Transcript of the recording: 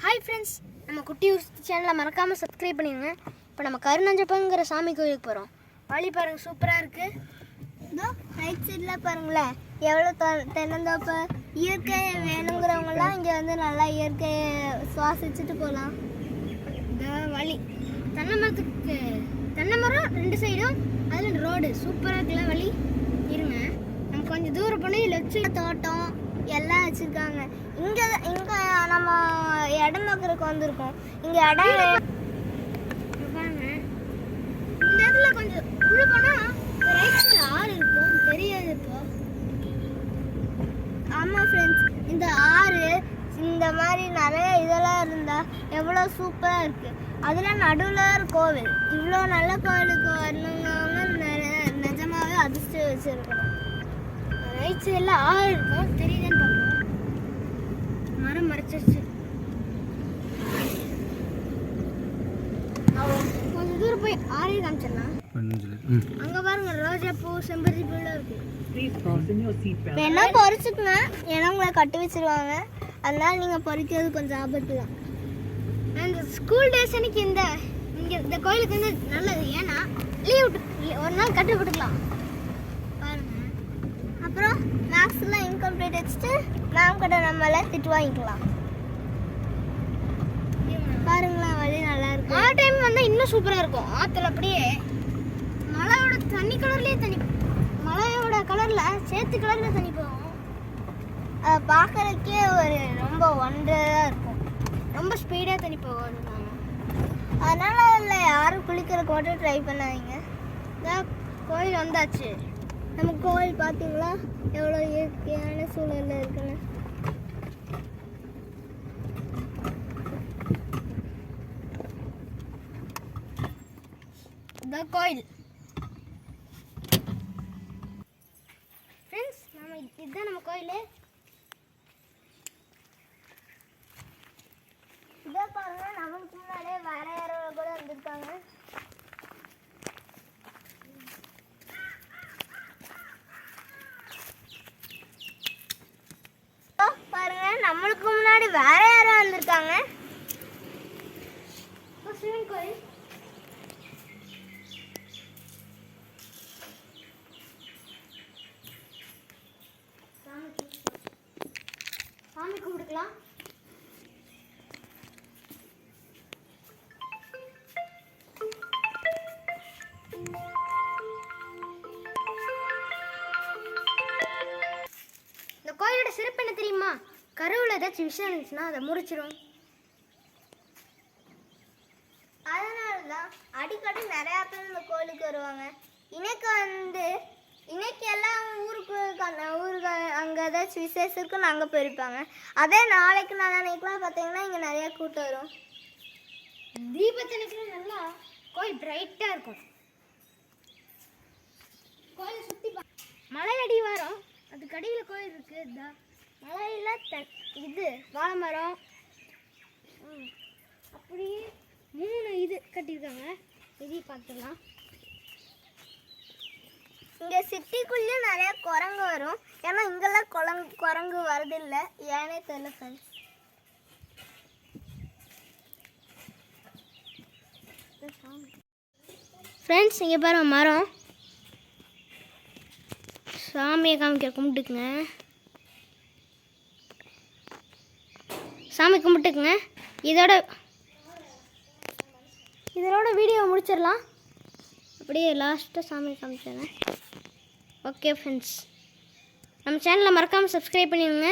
Hi friends நம்ம குட்டி சேனலை மறக்காமல் சப்ஸ்கிரைப் பண்ணிடுங்க இப்போ நம்ம கருணாஞ்சப்பங்கிற சாமி கோயிலுக்கு போகிறோம் வழி பாருங்கள் சூப்பராக இருக்குது இதோ ரைட் சைடில் பாருங்களேன். எவ்வளோ த தென்னந்தோப்பு இயற்கை வேணுங்கிறவங்கலாம் இங்கே வந்து நல்லா இயற்கையை சுவாசிச்சுட்டு போகலாம் இந்த வழி. தென்னை மரத்துக்கு தென்னை மரம் ரெண்டு சைடும் அதில் ரோடு சூப்பராக இருக்குல்ல வழி? இருங்க. நம்ம கொஞ்சம் தூரம் போய் லட்சம் தோட்டம் எல்லாம் வச்சுருக்காங்க. இங்கே இங்கே நம்ம இடம் பார்க்குறதுக்கு வந்திருக்கோம். இங்கே இடம் இந்த இடத்துல கொஞ்சம் உள்ள போனால் ரைட் சைடு ஆறு இருக்கும். தெரியாது இப்போ. ஆமாம் ஃப்ரெண்ட்ஸ் இந்த ஆறு இந்த மாதிரி நிறைய இதெல்லாம் இருந்தால் எவ்வளோ சூப்பராக இருக்குது அதில் நடுவில் கோவில். இவ்வளோ நல்ல கோவிலுக்கு வரணுங்கவங்க நிஜமாவே அதிர்ஷ்டம் வச்சுருக்கணும். ரைட் எல்லாம் ஆறு இருக்கும் தெரியுதுன்னு பார்ப்போம் மரம் மறைச்சிருச்சு. கொஞ்சம் தூரம் போய் ஆறே காமிச்சிடலாம். அங்க பாருங்க ரோஜா பூ செம்பருத்தி பூலாம் இருக்கு. வேணா பொறிச்சுக்குங்க? ஏன்னா உங்களை கட்டி வச்சிருவாங்க. அதனால நீங்கள் பொறிக்கிறது கொஞ்சம் ஆபத்து தான் இந்த ஸ்கூல் டேஸ் அன்னைக்கு இந்த இங்க இந்த கோயிலுக்கு வந்து நல்லது. ஏன்னா லீவ் ஒரு நாள் கட்டு கொடுக்கலாம் அப்புறம் மேக்ஸ்லாம் இன்கம்ப்ளீட் வச்சுட்டு மேம் கிட்ட நம்மள திட்டு வாங்கிக்கலாம். பாருங்களேன் வழி நல்லா இருக்கு. மழை டைம் வந்தா இன்னும் சூப்பரா இருக்கும். ஆத்துல அப்படியே மழையோட தண்ணி கலர்லயே தண்ணி மழையோட கலர்ல சேத்து கலர்ல தண்ணி போகும். அதை பார்க்கறதுக்கே ஒரு ரொம்ப ஒன்றதாக இருக்கும். ரொம்ப ஸ்பீடா தண்ணி போகும். அதனால. அதில் யாரும் குளிக்கிறதுக்கு மட்டும் ட்ரை பண்ணாதீங்க. கோயில் வந்தாச்சு. நம்ம கோவில் பார்த்தீங்களா? எவ்வளோ இயற்கையான சூழலில் இருக்குன்னு. இந்த கோயில். ஃப்ரெண்ட்ஸ் நம்ம இதுதான் நம்ம கோயில் இதோ பாருங்க நமக்கு முன்னாடியே வேற யாரோ கூட வந்திருக்காங்க இதோ பாருங்க நம்மளுக்கு முன்னாடி வேற யாரோ வந்திருக்காங்க. சிவன் கோயில் சாமி கும்பிட்டுக்கலாம். இந்த கோயிலோட சிறப்பு என்ன தெரியுமா? கருவில் ஏதாச்சும் விஷயம் இருந்துச்சுன்னா அதை முடிச்சிடும் அதனால தான் அடிக்கடி நிறையா பேர் இந்த கோயிலுக்கு வருவாங்க. இன்னைக்கு வந்து இன்னைக்கு எல்லாம் ஊருக்கு கண்ண- ஊருக்கு அங்கே ஏதாச்சும் விசேஷம் இருக்குன்னு அங்கே போயிருப்பாங்க. அதே நாளைக்கு நாளைக்குலாம் பார்த்தீங்கன்னா இங்கே நிறையா கூட்டம் வரும். தீபத்தனைக்கு நல்லா கோயில் பிரைட்டாக இருக்கும். கோயிலை சுற்றி மலை அடிவாரம் அதுக்கு அடியில் கோயில் இருக்குது இதா. மலையில் த இது வாழை மரம் அப்படியே மூணு இது கட்டியிருக்காங்க. இதையும் பார்த்துக்கலாம் இங்கே சிட்டிக்குள்ளேயும் நிறையா குரங்கு வரும். ஏன்னா இங்கெல்லாம் குரங்கு குரங்கு வரதில்லை ஏனே தெரியல ஃப்ரெண்ட்ஸ் ஃப்ரெண்ட்ஸ் இங்கே பாருங்க மரம். சாமியை காமிக்க கும்பிட்டுக்குங்க. சாமி கும்பிட்டுக்குங்க. இதோட இதோட வீடியோ முடிச்சிடலாம். அப்படியே லாஸ்ட்டாக சாமி காமிச்சிடுறேன். ஓகே ஃப்ரெண்ட்ஸ் நம்ம சேனலை மறக்காமல் சப்ஸ்கிரைப் பண்ணிடுங்க.